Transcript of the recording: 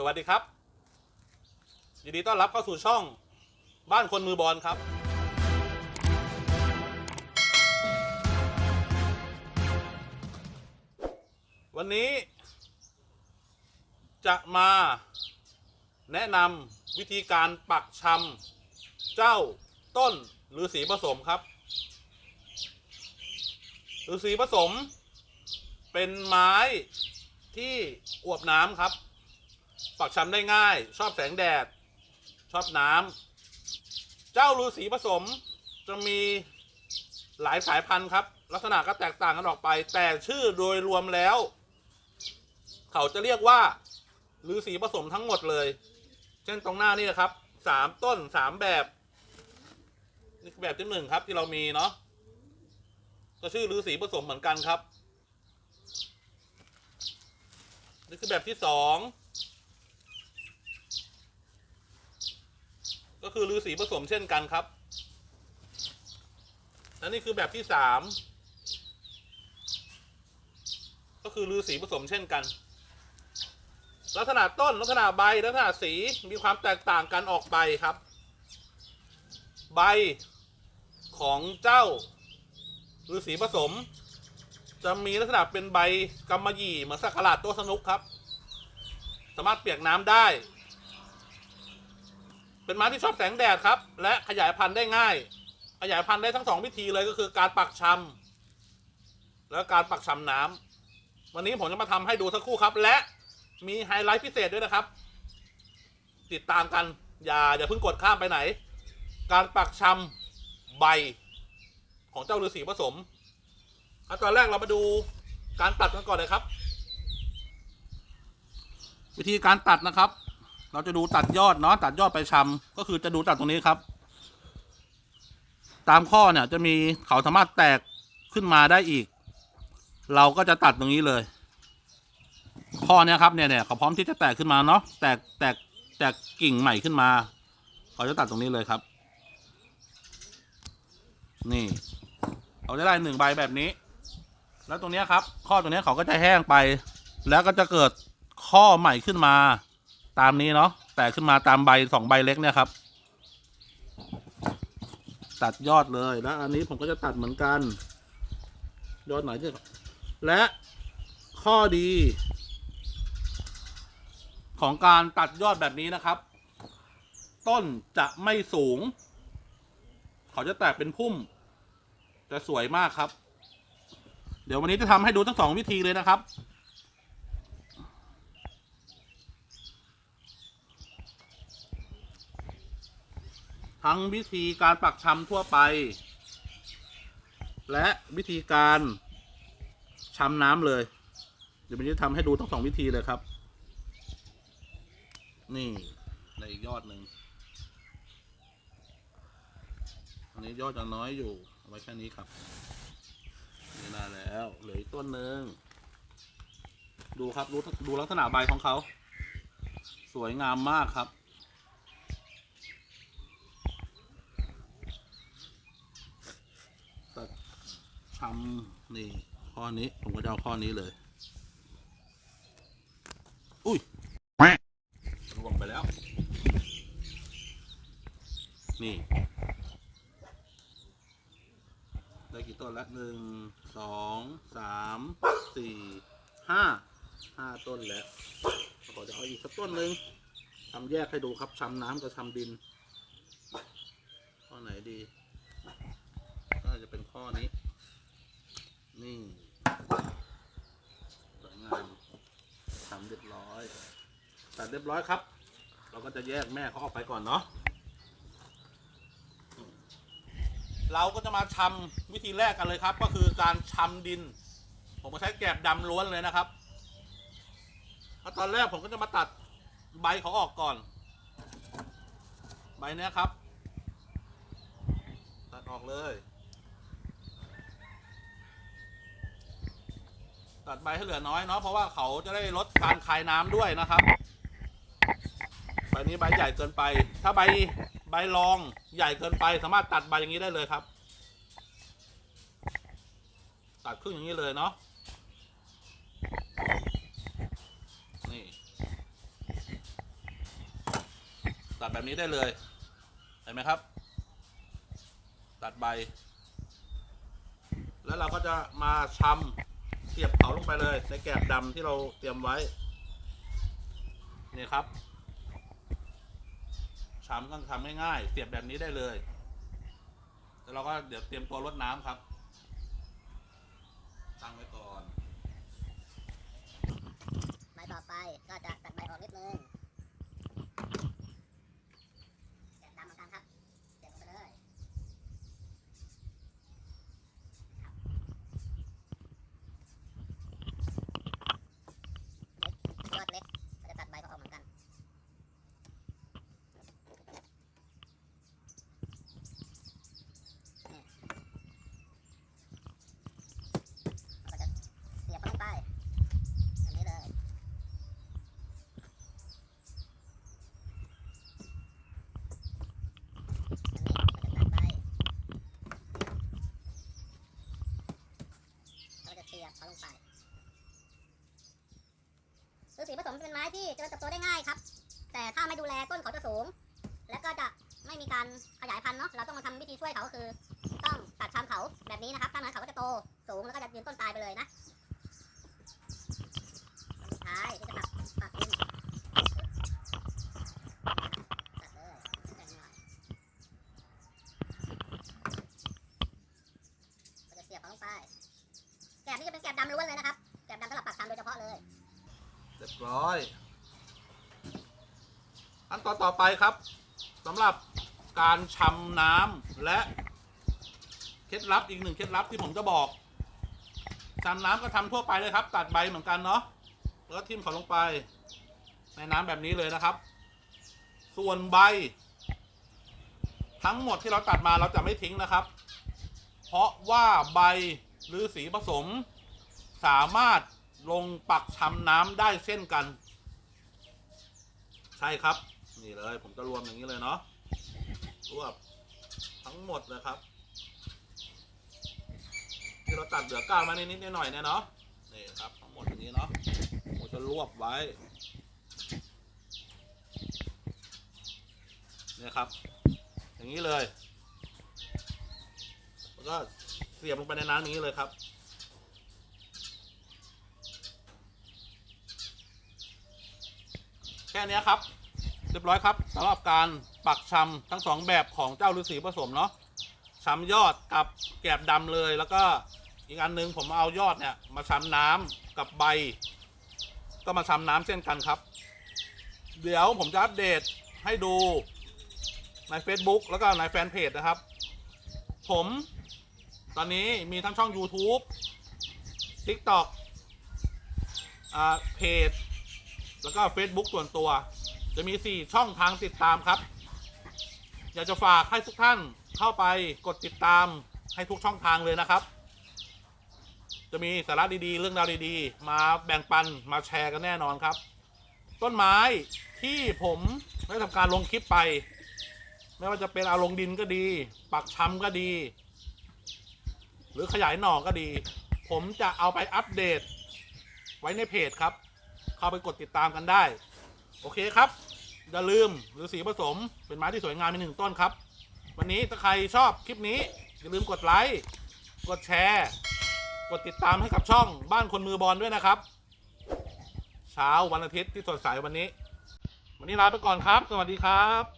สวัสดีครับ ยินดีต้อนรับเข้าสู่ช่องบ้านคนมือบอลครับ วันนี้จะมาแนะนำวิธีการปักชำเจ้าต้นฤาษีผสมครับฤาษีผสมเป็นไม้ที่อวบน้ำครับ ปักชำได้ง่าย ชอบแสงแดด ชอบน้ำ เจ้าฤาษีผสมจะมีหลายสายพันธุ์ครับ ลักษณะก็แตกต่างกันออกไป แต่ชื่อโดยรวมแล้ว เขาจะเรียกว่าฤาษีผสมทั้งหมดเลย เช่นตรงหน้านี่นะครับสามต้นสามแบบนี่คือแบบที่หนึ่งครับที่เรามีเนาะก็ชื่อฤาษีผสมเหมือนกันครับ นี่คือแบบที่สอง ก็คือฤาษีผสมเช่นกันครับและนี่คือแบบที่สามก็คือฤาษีผสมเช่นกัน ลักษณะต้นลักษณะใบลักษณะสีมีความแตกต่างกันออกไปครับ ใบของเจ้าฤาษีผสม จะมีลักษณะเป็นใบกำมะหยี่เหมือนสักหลาดตัวสนุกครับ สามารถเปียกน้ำได้ เป็นม้าที่ชอบแสงแดดครับ และขยายพันธุ์ได้ง่าย ขยายพันธุ์ได้ทั้งสองวิธีเลยก็คือการปักชำและการปักชำน้ำวันนี้ผมจะมาทำให้ดูสักครู่ครับ และมีไฮไลท์พิเศษด้วยนะครับ ติดตามกันอย่าอย่าเพิ่งกดข้ามไปไหน การปักชำใบของเจ้าฤาษีผสมอันตอนแรกเรามาดูการตัดกันก่อนเลยครับ วิธีการตัดนะครับ เราจะดูตัดยอดเนาะตัดยอดไปชำก็คือจะดูตัดตรงนี้ครับ ตามข้อเนี่ยจะมีเขาสามารถแตกขึ้นมาได้อีก เราก็จะตัดตรงนี้เลย ข้อเนี้ยครับเนี่ยเนี่ยเขาพร้อมที่จะแตกขึ้นมาเนาะแตกแตกแตกกิ่งใหม่ขึ้นมาเขาจะตัดตรงนี้เลยครับ นี่เขาจะได้หนึ่งใบแบบนี้ แล้วตรงเนี้ยครับ ข้อตรงเนี้ยเขาก็จะแห้งไป แล้วก็จะเกิดข้อใหม่ขึ้นมา ตามนี้เนาะแตกขึ้นมาตามใบสองใบเล็กเนี่ยครับ ตัดยอดเลยแล้วอันนี้ผมก็จะตัดเหมือนกัน ยอดไหนจะและข้อดี ของการตัดยอดแบบนี้นะครับ ต้นจะไม่สูง เขาจะแตกเป็นพุ่ม จะสวยมากครับ เดี๋ยววันนี้จะทำให้ดูทั้งสองวิธีเลยนะครับ ทั้งวิธีการปักชำทั่วไป และวิธีการชำน้ำเลย เดี๋ยววันจะทำให้ดูทั้งสองวิธีเลยครับ นี่ในอีกยอดหนึ่งอันนี้ยอดจะน้อยอยู่เอาไว้แค่นี้ครับนี่ได้แล้วเหลืออีกต้นหนึ่งดูครับดูดูลักษณะใบของเขา สวยงามมากครับ ชำนี่ข้อนี้ผมก็จะเอาข้อนี้เลย อุ้ยล่วงไปแล้ว นี่ ได้กี่ต้นละหนึ่งสองสามสี่ห้าห้าต้นแล้วขอจะเอาอีกสักต้นหนึ่งทำแยกให้ดูครับชำน้ำกับชำดินข้อไหนดีน่าจะเป็นข้อนี้ นี่สวยงามทำเรียบร้อยตัดเรียบร้อยครับ เราก็จะแยกแม่เขาออกไปก่อนเนาะเราก็จะมาชำวิธีแรกกันเลยครับ ก็คือการชำดิน ผมก็ใช้แกบดำล้วนเลยนะครับตอนแรกผมก็จะมาตัดใบเขาออกก่อน ใบเนี้ยครับ ตัดออกเลย ตัดใบให้เหลือน้อยเนาะเพราะว่าเขาจะได้ลดการคายน้ำด้วยนะครับใบนี้ใบใหญ่เกินไป ถ้าใบใบรองใหญ่เกินไป สามารถตัดใบอย่างนี้ได้เลยครับ ตัดครึ่งอย่างนี้เลยเนาะนี่ตัดแบบนี้ได้เลยเห็นไหมครับ ตัดใบ แล้วเราก็จะมาชำ เสียบเผาลงไปเลย ในแกบดำที่เราเตรียมไว้ นี่ครับชำต้องทำง่ายๆเสียบแบบนี้ได้เลย แล้วเราก็เดี๋ยวเตรียมตัวรดน้ำครับ ตั้งไว้ก่อน ใบต่อไปก็จะตัดใบออกนิดนึงแกะดำเหมือนกันครับเก็บลงไปเลยยอดเล็กก็จะตัดใบเขาออกเหมือนกัน นี่เราก็จะเสียบเข้าลงไปแบบนี้เลย อันนี้ก็จะตัดไปเราจะเสียบเขาลงไปคือสีผสม เป็นไม้ที่เจริญเติบโตได้ง่ายครับ แต่ถ้าไม่ดูแลต้นเขาจะสูง และก็จะไม่มีการขยายพันธุ์เนาะเราต้องมาทำวิธีช่วยเขาก็คือ ต้องตัดชามเขาแบบนี้นะครับถ้าไม่เขาก็จะโตสูงแล้วก็จะยืนต้นตายไปเลยนะสุดท้ายที่จะปักปักดินตัดเลยแบ่งหน่อย เราจะเสียบเขาลงไป แกบนี่จะเป็นแกบดำล้วนเลยนะครับ แกบดำสำหรับปักชำโดยเฉพาะเลย เร้อยอันตอนต่อไปครับสำหรับการชำน้ำและเคล็ดลับอีกหนึ่งเคล็ดลับที่ผมจะบอกชำน้ำก็ทำทั่วไปเลยครับ ตัดใบเหมือนกันเนาะแล้วทิ่มเขาลงไป ในน้ำแบบนี้เลยนะครับ ส่วนใบ ทั้งหมดที่เราตัดมาเราจะไม่ทิ้งนะครับ เพราะว่าใบหรือสีผสม สามารถ ลงปักชำน้ำได้เช่นกัน ใช่ครับ นี่เลย ผมจะรวมอย่างนี้เลยเนาะรวบทั้งหมดเลยครับที่เราตัดเหลือก้านมานิดๆหน่อยๆเนี่ยเนาะนี่ครับทั้งหมดอย่างนี้เนาะผมจะรวบไว้เนี่ยครับ อย่างนี้เลยแล้วก็เสียบลงไปในน้ำอย่างนี้เลยครับ แค่นี้ครับ เรียบร้อยครับสำหรับการปักชำทั้งสองแบบของเจ้าฤาษีผสมเนาะชำยอดกับแกบดำเลยแล้วก็อีกอันหนึงผมเอายอดเนี่ยมาชำน้ำกับใบ ก็มาชำน้ำเช่นกันครับ เดี๋ยวผมจะอัปเดตให้ดูใน Facebook แล้วก็ในแฟนเพจนะครับ ผมตอนนี้มีทั้งช่อง YouTube TikTok อ่าเพจ แล้วก็ Facebook ส่วนตัว จะมี 4 ช่องทางติดตามครับ อยากจะฝากให้ทุกท่านเข้าไปกดติดตามให้ทุกช่องทางเลยนะครับ จะมีสาระดีๆ เรื่องราวดีๆ มาแบ่งปันมาแชร์กันแน่นอนครับ ต้นไม้ที่ผมได้ทำการลงคลิปไป ไม่ว่าจะเป็นเอาลงดินก็ดี ปักชำก็ดี หรือขยายหน่อก็ดี ผมจะเอาไปอัปเดตไว้ในเพจครับ เข้าไปกดติดตามกันได้ โอเคครับอย่าลืมหรือสีผสมเป็นไม้ที่สวยงามเป็นหนึ่งต้นครับ วันนี้ถ้าใครชอบคลิปนี้ อย่าลืมกดไลค์กดแชร์ กดติดตามให้กับช่องบ้านคนมือบอลด้วยนะครับ เช้าวันอาทิตย์ที่สดใสวันนี้ วันนี้ลาไปก่อนครับ สวัสดีครับ